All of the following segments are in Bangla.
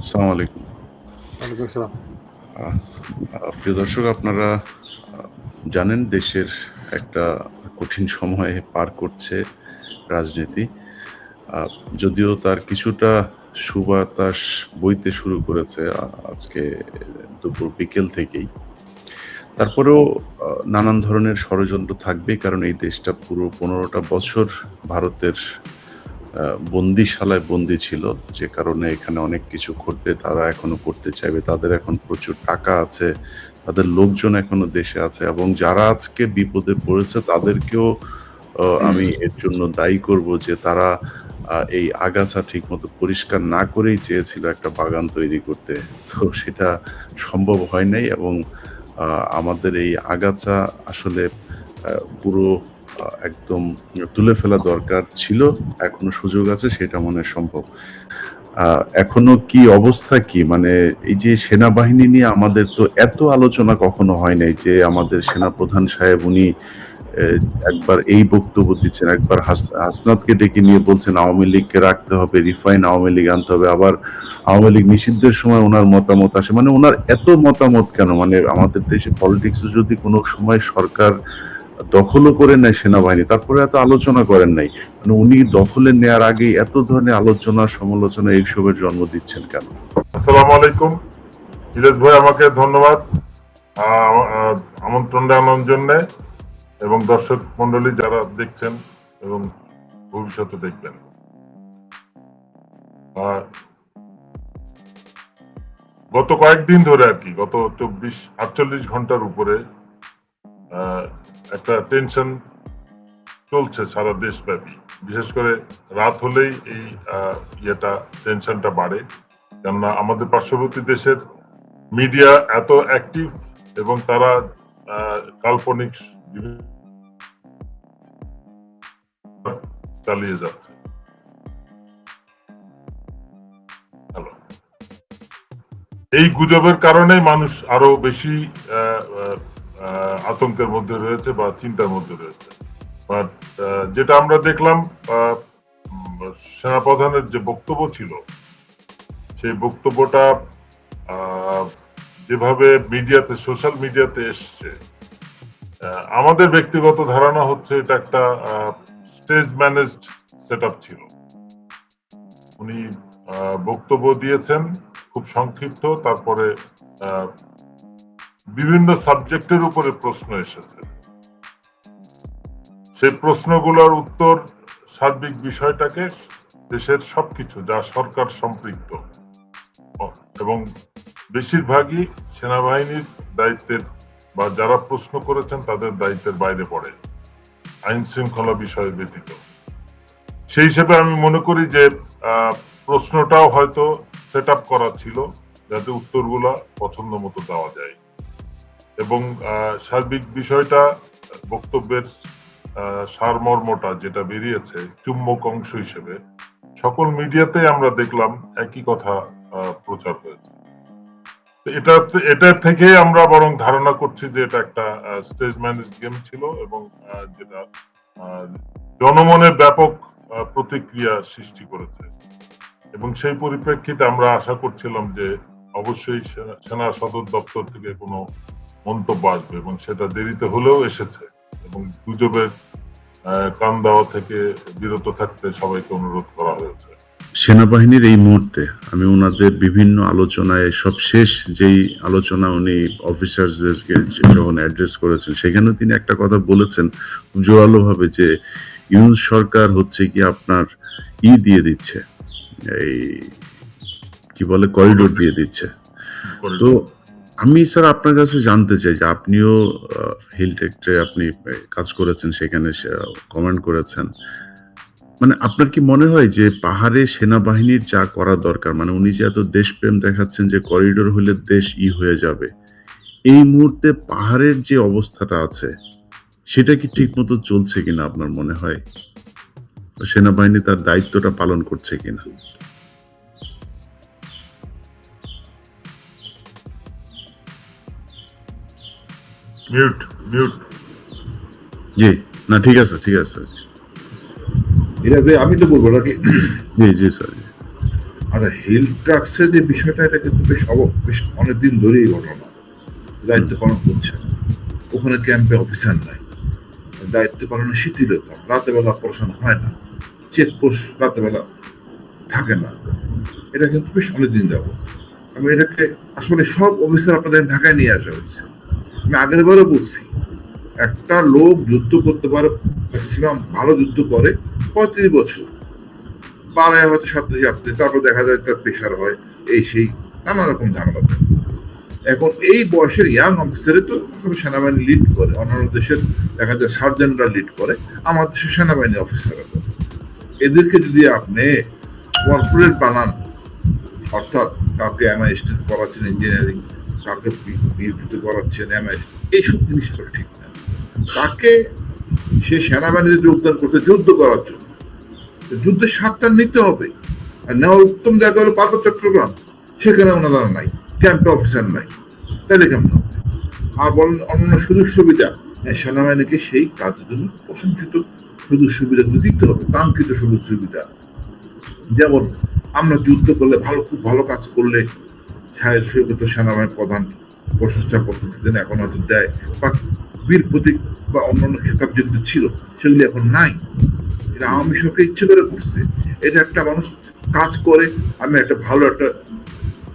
আসসালামু আলাইকুম। প্রিয় দর্শক আপনারা জানেন দেশের একটা কঠিন সময়ে পার করছে রাজনীতি। যদিও তার কিছুটা সুবাতাস বইতে শুরু করেছে আজকে দুপুর বিকেল থেকেই। তারপরেও নানান ধরনের ষড়যন্ত্র থাকবে কারণ এই দেশটা পুরো পনেরোটা বছর ভারতের বন্দিশালায় বন্দি ছিল, যে কারণে এখানে অনেক কিছু ঘটবে, তারা এখনও করতে চাইবে, তাদের এখন প্রচুর টাকা আছে, তাদের লোকজন এখনও দেশে আছে, এবং যারা আজকে বিপদে পড়েছে, তাদেরকেও আমি এর জন্য দায়ী করব যে তারা এই আগাছা ঠিকমতো পরিষ্কার না করেই চেয়েছিল একটা বাগান তৈরি করতে। তো সেটা সম্ভব হয় নাই এবং আমাদের এই আগাছা আসলে পুরো একদম তুলে ফেলা দরকার ছিল, এখনও সুযোগ আছে, সেটা মনে সম্ভব। এখনও কি অবস্থা কি? মানে এই যে সেনাবাহিনী নিয়ে আমাদের তো এত আলোচনা কখনো হয় নাই যে আমাদের সেনাপ্রধান সাহেব উনি একবার এই বক্তব্য দিচ্ছেন, একবার হাস- হাসনাতকে ডেকে নিয়ে বলছেন, আওয়ামী লীগকে রাখতে হবে, রিফাইন আওয়ামী লীগ আনতে হবে, আবার আওয়ামী লীগ নিষিদ্ধের সময় ওনার মতামত আসে। মানে ওনার এত মতামত কেন? মানে আমাদের দেশে পলিটিক্সে যদি কোনো সময় সরকার দখলও করে নেয় সেনাবাহিনী, তারপরে এত আলোচনা করেন নাই। মানে উনি দখলে নেয়ার আগে এত ধরনের আলোচনা, সমালোচনা, এইসবের জন্ম দিচ্ছেন কেন? আসসালামু আলাইকুম। ইলেশ ভাই, আমাকে ধন্যবাদ। আমন্ত্রণ জানানোর জন্য এবং দর্শক মন্ডলী যারা দেখছেন এবং ভবিষ্যতে দেখবেন। গত কয়েকদিন ধরে আর কি, গত চব্বিশ, আটচল্লিশ ঘণ্টার উপরে একটা টেনশন চলছে সারা দেশব্যাপী। বিশেষ করে রাত হলেই এই ইয়েটা টেনশনটা বাড়ে। কেননা আমাদের পার্শ্ববর্তী দেশের মিডিয়া এত অ্যাক্টিভ এবং তারা কাল্পনিক চালিয়ে যাচ্ছে। এই গুজবের কারণে মানুষ আরও বেশি আতঙ্কের মধ্যে রয়েছে বা চিন্তার মধ্যে রয়েছে। বাট যেটা আমরা দেখলাম সেনাপ্রধানের যে বক্তব্য ছিল, সেই বক্তব্যটা যেভাবে মিডিয়াতে, সোশ্যাল মিডিয়াতে এসছে আমাদের ব্যক্তিগত ধারণা হচ্ছে এটা একটা স্টেজ ম্যানেজড সেট ছিল। উনি বক্তব্য দিয়েছেন খুব সংক্ষিপ্ত, তারপরে বিভিন্ন সাবজেক্টের উপরে প্রশ্ন এসেছে। সেই প্রশ্নগুলোর উত্তর সার্বিক বিষয়টাকে দেশের সবকিছু যা সরকার সম্পৃক্ত। এবং বেশিরভাগই সেনাবাহিনীর দায়িত্বের বা যারা প্রশ্ন করেছেন তাদের দায়িত্বের বাইরে পড়ে। আইন শৃঙ্খলা বিষয় ব্যতীত। সেই হিসেবে আমি মনে করি যে প্রশ্নটাও হয়তো সেট করা ছিল যাতে উত্তরগুলা পছন্দ মতো দেওয়া যায়। এবং সার্বিক বিষয়টা বক্তব্যের সারমর্মটা যেটা বেরিয়েছে চুম্বক অংশ হিসেবে, সকল মিডিয়াতে আমরা দেখলাম একই কথা প্রচার হয়েছে। এটা এটা থেকে আমরা বরং ধারণা করছি যে এটা একটা স্টেজ ম্যানেজ গেম ছিল এবং যেটা জনমনে ব্যাপক প্রতিক্রিয়া সৃষ্টি করেছে। এবং সেই পরিপ্রেক্ষিতে আমরা আশা করছিলাম যে অবশ্যই সেনা সদর দপ্তর থেকে কোনো মন্তব্য আসবে এবং সেটা দেরিতে হলেও এসেছে এবং গুজবের কান দেওয়া থেকে বিরত থাকতে সবাইকে অনুরোধ করা হয়েছে। সেনাবাহিনীর এই মুহূর্তে আমি ওনাদের বিভিন্ন আলোচনায় সবশেষ যেই আলোচনা উনি অফিসারদেরকে যখন অ্যাড্রেস করেছেন সেখানে তিনি একটা কথা বলেছেন জোরালোভাবে যে ইউনুস সরকার হচ্ছে কি আপনার ই দিয়ে দিচ্ছে এই কি বলে করিডোর দিয়ে দিচ্ছে। তো আমি, স্যার, আপনার কাছে জানতে চাই যে আপনিও হিলটেকটে আপনি কাজ করেছেন, সেখানে কমেন্ট করেছেন। মানে আপনার কি মনে হয় যে পাহাড়ে সেনাবাহিনীর যা করা দরকার মানে উনি যে এত দেশপ্রেম দেখাচ্ছেন যে করিডোর হলে দেশ ই হয়ে যাবে, এই মুহূর্তে পাহাড়ের যে অবস্থাটা আছে, সেটা কি ঠিকমতো চলছে কিনা আপনার মনে হয়? সেনাবাহিনী তার দায়িত্বটা পালন করছে কিনা? মিউট মিউট জি না ঠিক আছে ঠিক আছে এরা আমি তো বলব নাকি? জি জি স্যার আচ্ছা হিল ট্রাক্সের যে বিষয়টা এটা কিন্তু বেশ অব বেশ অনেকদিন ধরেই ঘটনা। দায়িত্ব পালন করছে না। ওখানে ক্যাম্পে অফিসার নাই। দায়িত্ব পালনের শিথিলতা রাতে বেলা পড়াশোনা হয় না। চেকপোস্ট রাতে বেলা থাকে না। এটা কিন্তু বেশ অনেকদিন যাব আমি এটাকে আসলে সব অফিসার আপনাদের ঢাকায় নিয়ে আসা হয়েছে। আমি আগের বারও বলছি, একটা লোক যুদ্ধ করতে পারে ম্যাক্সিমাম ভালো যুদ্ধ করে পঁয়ত্রিশ বছর। পাড়ায় হয়তো সাথে সাথে তারপর দেখা যায় তার প্রেশার হয়, এই সেই, নানা রকম ঝামেলা থাকে। এখন এই বয়সের ইয়াং অফিসারে তো সেনাবাহিনী লিড করে, অন্যান্য দেশের দেখা যায় সার্জেন্টরা লিড করে আমার দেশের সেনাবাহিনী অফিসাররা করে। এদেরকে যদি আপনি কর্পোরেট বানান, অর্থাৎ কাউকে এমআইএসটিতে পড়াচ্ছেন ইঞ্জিনিয়ারিং কাউকে বিউপিতে পড়াচ্ছেন এমআইএস এইসব জিনিস আসলে ঠিক না। তাকে সে সেনাবাহিনীতে যোগদান করতে যুদ্ধ করার জন্য? যুদ্ধের স্বাদটা নিতে হবে। আর নেওয়ার উত্তম জায়গা হলো পার্বত্য চট্টগ্রাম। সেখানে ওনারা নাই ক্যাম্পে অফিসার নাই। তাহলে কেমন? আর বলেন অন্য সুযোগ সুবিধা। হ্যাঁ, সেনাবাহিনীকে সেই কাজের জন্য প্রশংসিত সুযোগ সুবিধাগুলো দিতে হবে কাঙ্ক্ষিত সুযোগ সুবিধা। যেমন আমরা যুদ্ধ করলে ভালো খুব ভালো কাজ করলে প্রধান এখন হয়তো দেয় বাট বীর প্রতীক বা অন্যান্য খেতাব যেগুলো ছিল, সেগুলি এখন নাই। এটা আওয়ামী সরকার ইচ্ছে করে করছে। এটা একটা মানুষ কাজ করে, আমি একটা ভালো একটা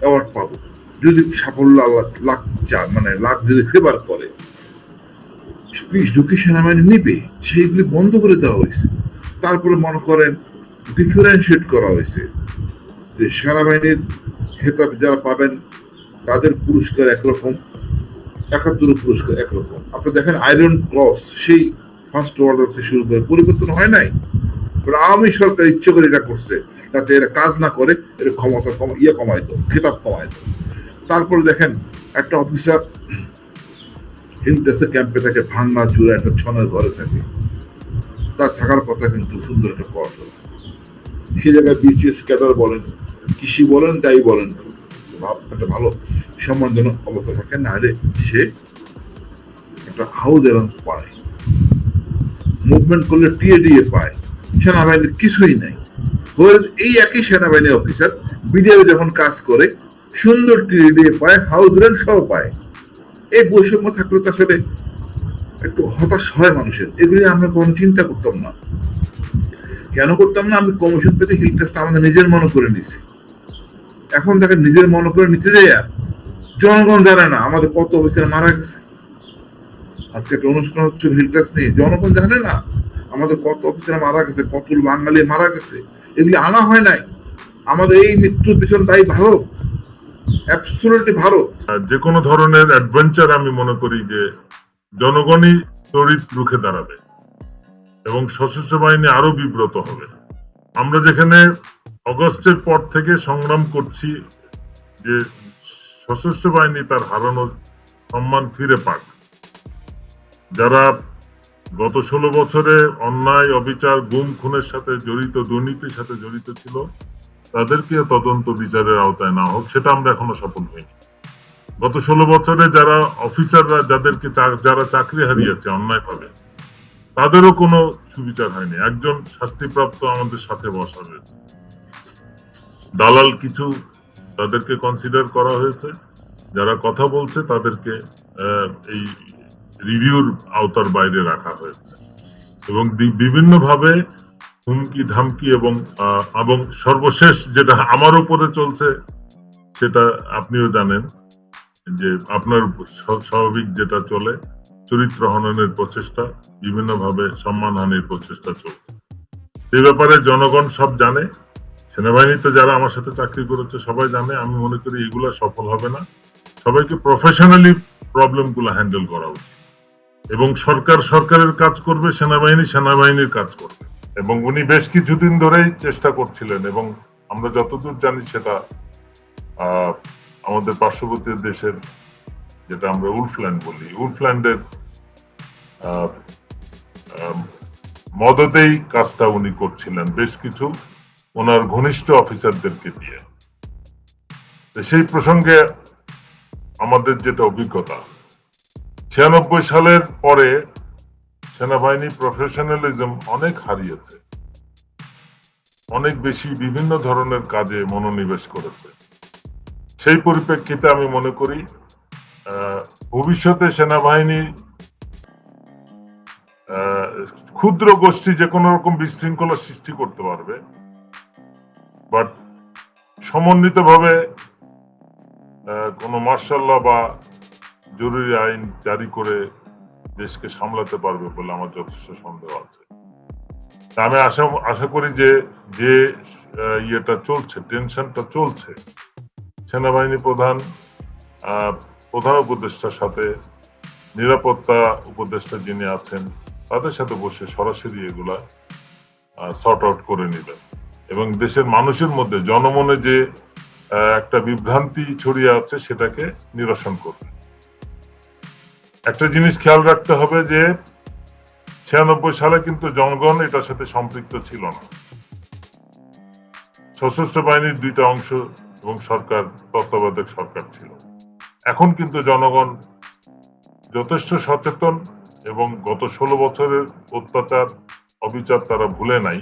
অ্যাওয়ার্ড পাবো। যদি সাফল্য লাখ চা মানে লাখ যদি ফেভার করে ঝুঁকি ঝুঁকি সেনাবাহিনী নিবে, সেইগুলি বন্ধ করে দেওয়া হয়েছে। তারপরে মনে করেন ডিফারেন্সিয়েট করা হয়েছে। যে সেনাবাহিনীর খেতাব যারা পাবেন, তাদের পুরস্কার একরকম একাত্তর পুরস্কার একরকম। আপনি দেখেন আয়রন ক্রস সেই ফার্স্ট ওয়ার্ল্ড থেকে শুরু করে পরিবর্তন হয় নাই। আওয়ামী সরকার ইচ্ছে করে এটা করছে, যাতে এরা কাজ না করে, এর ক্ষমতা কম ইয়ে কমাই তো, খেতাব কমাই তো। তারপরে দেখেন, একটা অফিসার হিলটেসে ক্যাম্পে থাকে, ভাঙ্গা চূড়া একটা ছনের ঘরে থাকে। তার থাকার কথা কিন্তু সুন্দর একটা পথ। সেই জায়গায় বিসিএস ক্যাডার বলেন কৃষি বলেন, তাই বলেন। একটা ভালো সম্মানজনক অবস্থা থাকে, না হলে সে একটা হাউস অ্যালাউন্স পায়। মুভমেন্ট করলে টিএডিএ পায়। সেনাবাহিনীর কিছুই নাই। এই একই সেনাবাহিনী অফিসার বিডিআর যখন কাজ করে, সুন্দর টিএডিএ পায় হাউস রেন্ট সহ পায়। এই বৈষম্য থাকলে তো আসলে একটু হতাশ হয় মানুষের। এগুলি আমরা কোনো চিন্তা করতাম না। কেন করতাম না? আমি কমিশন পেতে হিল টেস্ট আমাদের নিজের মনে করে নিছি এখন দেখেন নিজের মনে করে নিতে যাই জনগণ জানে না আমাদের কত অফিসার মারা গেছে। আজকে একটা অনুষ্ঠান হচ্ছে হিল নিয়ে। জনগণ জানে না আমাদের কত অফিসার মারা গেছে, কত বাঙালি মারা গেছে। এগুলি আনা হয় নাই। আমাদের এই মৃত্যুর পিছনে তাই ভারত। অ্যাবসুলেটলি ভারত। যে কোনো ধরনের অ্যাডভেঞ্চার আমি মনে করি যে জনগণই তড়িৎ রুখে দাঁড়াবে এবং সশস্ত্র বাহিনী আরও বিব্রত হবে। আমরা যেখানে অগস্টের পর থেকে সংগ্রাম করছি, যে সশস্ত্র বাহিনী তার হারানো সম্মান ফিরে পাক। যারা গত ষোলো বছরে অন্যায়, অবিচার, গুম, খুনের সাথে জড়িত, দুর্নীতির সাথে জড়িত ছিল, তাদেরকে তদন্ত বিচারের আওতায় না হোক, সেটা আমরা এখনও সফল হইনি। গত ষোলো বছরে যারা অফিসাররা, যাদেরকে যারা চাকরি হারিয়েছে অন্যায় ভাবে তাদেরও কোনো সুবিচার হয়নি। একজন শাস্তিপ্রাপ্ত আমাদের সাথে বসা হয়েছে। দালাল কিছু তাদেরকে কনসিডার করা হয়েছে। যারা কথা বলছে তাদেরকে এই রিভিউর আওতার বাইরে রাখা হয়েছে। এবং বিভিন্ন ভাবে হুমকি ধামকি এবং এবং সর্বশেষ যেটা আমার উপরে চলছে, সেটা আপনিও জানেন যে আপনার স্বাভাবিক যেটা চলে চরিত্র হননের প্রচেষ্টা বিভিন্ন ভাবে সম্মানহানির প্রচেষ্টা চলছে। এই ব্যাপারে জনগণ সব জানে, সেনাবাহিনীতে যারা আমার সাথে চাকরি করেছে সবাই জানে, আমি মনে করি এগুলা সফল হবে না। সবাইকে প্রফেশনালি প্রবলেমগুলো হ্যান্ডেল করা উচিত। এবং সরকার সরকারের কাজ করবে, সেনাবাহিনী সেনাবাহিনীর কাজ করবে। এবং উনি বেশ কিছুদিন ধরেই চেষ্টা করছিলেন এবং আমরা যতদূর জানি সেটা আমাদের পার্শ্ববর্তী দেশের, যেটা আমরা উলফল্যান্ড বলি, উলফল্যান্ডের মদতেই কাজটা উনি করছিলেন বেশ কিছু। ওনার ঘনিষ্ঠ অফিসারদেরকে দিয়ে। সেই প্রসঙ্গে আমাদের যেটা অভিজ্ঞতা, ছিয়ানব্বই সালের পরে সেনাবাহিনী প্রফেশনালিজম অনেক হারিয়েছে। অনেক বেশি বিভিন্ন ধরনের কাজে মনোনিবেশ করেছে। সেই পরিপ্রেক্ষিতে আমি মনে করি ভবিষ্যতে সেনাবাহিনী ক্ষুদ্র গোষ্ঠী যে কোনো রকম বিশৃঙ্খলা সৃষ্টি করতে পারবে বাট সমন্বিতভাবে কোনো মার্শাল বা জরুরি আইন জারি করে দেশকে সামলাতে পারবে বলে আমার যথেষ্ট সন্দেহ আছে। আমি আশা আশা করি যে যে ইয়েটা চলছে, টেনশনটা চলছে, সেনাবাহিনী প্রধান প্রধান উপদেষ্টার সাথে, নিরাপত্তা উপদেষ্টা যিনি আছেন তাদের সাথে বসে সরাসরি এগুলা সর্ট আউট করে নেবেন এবং দেশের মানুষের মধ্যে জনমনে যে একটা বিভ্রান্তি ছড়িয়ে আছে, সেটাকে নিরসন করবে। একটা জিনিস খেয়াল রাখতে হবে যে, ছিয়ানব্বই সালে কিন্তু জনগণ এটার সাথে সম্পৃক্ত ছিল না। সশস্ত্র বাহিনীর দুইটা অংশ এবং সরকার, তত্ত্বাবধায়ক সরকার ছিল। এখন কিন্তু জনগণ যথেষ্ট সচেতন এবং গত ষোলো বছরের অত্যাচার অবিচার তারা ভুলে নাই।